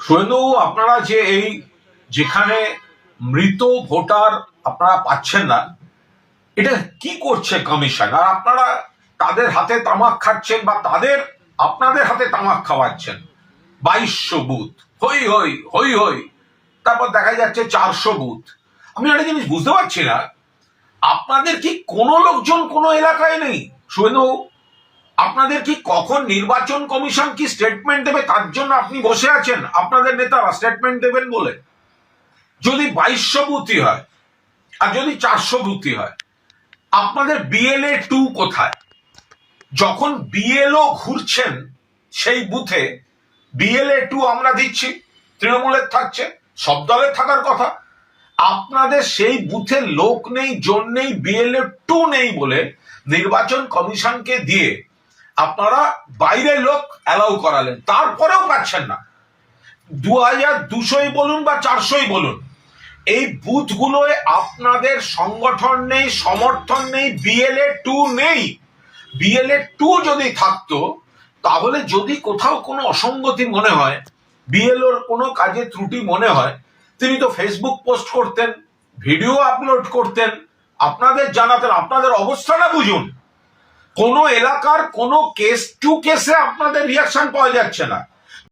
শুভেন্দুবাবু আপনারা যে এই যেখানে মৃত ভোটার আপনারা পাচ্ছেন না, এটা কি করছে কমিশন? আর আপনারা তাদের হাতে তামাক খাচ্ছেন বা তাদের, আপনাদের হাতে তামাক খাওয়াচ্ছেন? বাইশশো বুথ। হই হই হই হই। তারপর দেখা যাচ্ছে চারশো বুথ। আমি একটা জিনিস বুঝতে পারছি না। আপনাদের কি কোনো লোকজন কোনো এলাকায় নেই? শুভেন্দুবাবু আপনাদের কি কখন নির্বাচন কমিশন কি স্টেটমেন্ট দেবে? তার জন্য আপনি বসে আছেন। আপনাদের নেতারা স্টেটমেন্ট দেবেন বলে। যদি বাইশশো বুথি হয়, আর যদি চারশো বুথি হয়, আপনাদের বিএলএ টু কোথায়? যখন বিএলও ঘুরছেন সেই বুথে বিএলএ টু আমরা দিচ্ছি। তৃণমূলের থাকছে, সব দলের থাকার কথা। আপনাদের সেই বুথে লোক নেই, জন নেই বিএলএ টু নেই বলে নির্বাচন কমিশনকে দিয়ে আপনারা বাইরের লোক অ্যালাউ করালেন। তারপরেও পাচ্ছেন না। দু হাজার দুশোই বলুন বা চারশোই বলুন, এই বুথগুলোয় আপনাদের সংগঠন নেই, সমর্থন নেই বিএলএ টু নেই। বিএলএ টু যদি থাকতো, তাহলে যদি কোথাও কোনো অসঙ্গতি মনে হয় বিএলওর কোনো কাজে ত্রুটি মনে হয়, তিনি তো ফেসবুক পোস্ট করতেন ভিডিও আপলোড করতেন, আপনাদের জানাতেন, আপনাদের অবস্থাটা বুঝুন। কোনো এলাকার কোন কেস টু কেসে আপনাদের রিয়াকশন পাওয়া যাচ্ছে না।